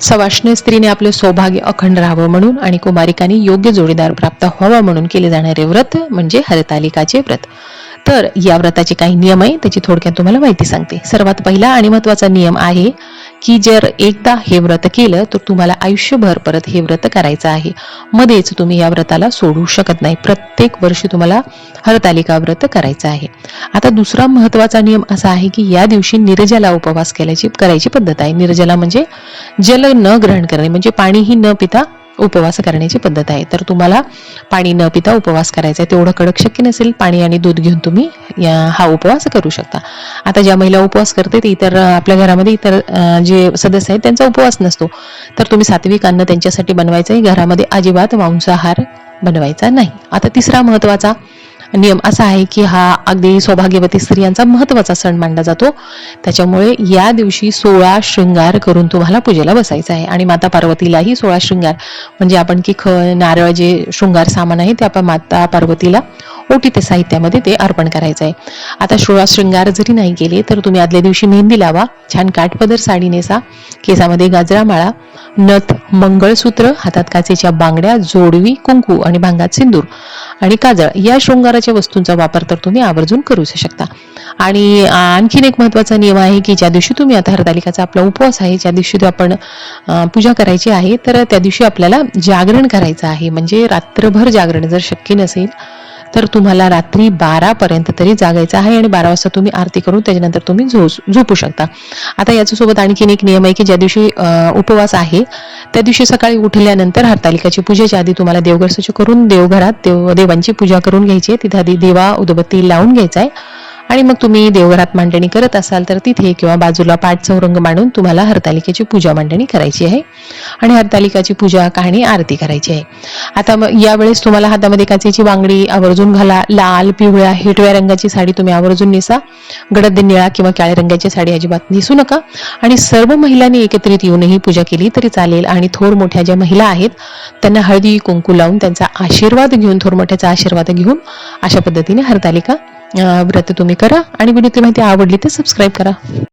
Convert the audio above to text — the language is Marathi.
सवाष्ण स्त्रीने आपले सौभाग्य अखंड राहावं म्हणून आणि कुमारिकांनी योग्य जोडीदार प्राप्त व्हावा म्हणून केले जाणारे व्रत म्हणजे हरतालिकाचे व्रत. तर या व्रताचे काही नियम आहे त्याची थोडक्यात तुम्हाला माहिती सांगते. सर्वात पहिला आणि महत्त्वाचा नियम आहे की जर एकदा हे व्रत केलं तर तुम्हाला आयुष्यभर परत हे व्रत करायचं आहे. मध्येच तुम्ही या व्रताला सोडू शकत नाही. प्रत्येक वर्षी तुम्हाला हरतालिका व्रत करायचं आहे. आता दुसरा महत्त्वाचा नियम असा आहे की या दिवशी निर्जला उपवास केल्याची करायची पद्धत आहे. निर्जला म्हणजे जल न ग्रहण करणे म्हणजे पाणीही न पिता उपवास करण्याची पद्धत आहे. तर तुम्हाला पाणी न पिता उपवास करायचा आहे. तेवढं कडक शक्य नसेल पाणी आणि दूध घेऊन तुम्ही या हा उपवास करू शकता. आता ज्या महिला उपवास करते ते इतर आपल्या घरामध्ये इतर जे सदस्य आहेत त्यांचा उपवास नसतो. तर तुम्ही सात्विक अन्न त्यांच्यासाठी बनवायचं आहे घरामध्ये अजिबात मांसाहार बनवायचा नाही. आता तिसरा महत्त्वाचा नियम असा आहे की हा अगदी सौभाग्यवती स्त्रियांचा महत्त्वाचा सण मानला जातो. त्याच्यामुळे या दिवशी सोळा शृंगार करून तुम्हाला पूजेला बसायचं आहे. आणि माता पार्वतीलाही सोळा शृंगार. म्हणजे आपण की ख नारळ जे शृंगार सामान आहे ते आपण माता पार्वतीला ओटी ते साहित्यामध्ये ते अर्पण करायचं आहे. आता सोळा शृंगार जरी नाही केले तर तुम्ही आदल्या दिवशी मेहंदी लावा. छान काठपदर साडी नेसा. केसामध्ये गाजरा माळा. नथ मंगळसूत्र हातात काचेच्या बांगड्या जोडवी कुंकू आणि भांगात सिंदूर. आणि काजळ या शृंगाराच्या वस्तूंचा वापर तर तुम्ही आवर्जून करू शकता. आणि आणखीन एक महत्त्वाचा नियम आहे की ज्या दिवशी तुम्ही आता हरतालिकाचा आपला उपवास आहे ज्या दिवशी आपण पूजा करायची आहे तर त्या दिवशी आपल्याला जागरण करायचं आहे. म्हणजे रात्रभर जागरण जर शक्य नसेल तर तुम्हाला रात्री बारापर्यंत तरी जागायचं आहे आणि बारा वाजता तुम्ही आरती करून त्याच्यानंतर तुम्ही झो झोपू शकता. आता याच्यासोबत आणखीन एक नियम आहे की ज्या दिवशी उपवास आहे त्या दिवशी सकाळी उठल्यानंतर हरतालिकाची पूजेच्या आधी तुम्हाला देवघर स्वच्छ करून देवघरात देव देवांची पूजा करून घ्यायची आहे. तिथे आधी देवा उदबत्ती लावून घ्यायचा आहे. आणि मग तुम्ही देवघरात मांडणी करत असाल तर तिथे किंवा बाजूला पाठ चौरंग मांडून तुम्हाला हरतालिकेची पूजा मांडणी करायची आहे. आणि हरतालिकाची पूजा कहाणी आरती करायची आहे. आता मग यावेळेस तुम्हाला हातामध्ये काचेची बांगडी आवर्जून घाला लाल पिवळ्या हिरव्या रंगाची साडी तुम्ही आवर्जून नेसा. गडद निळा किंवा काळ्या रंगाची साडी अजिबात नेसू नका. आणि सर्व महिलांनी एकत्रित येऊनही पूजा केली तरी चालेल. आणि थोर मोठ्या ज्या महिला आहेत त्यांना हळदी कुंकू लावून त्यांचा आशीर्वाद घेऊन थोर मोठ्याचा आशीर्वाद घेऊन अशा पद्धतीने हरतालिका व्रत तुम्ही करा. आणि व्हिडिओतली माहिती आवडली तर सबस्क्राईब करा.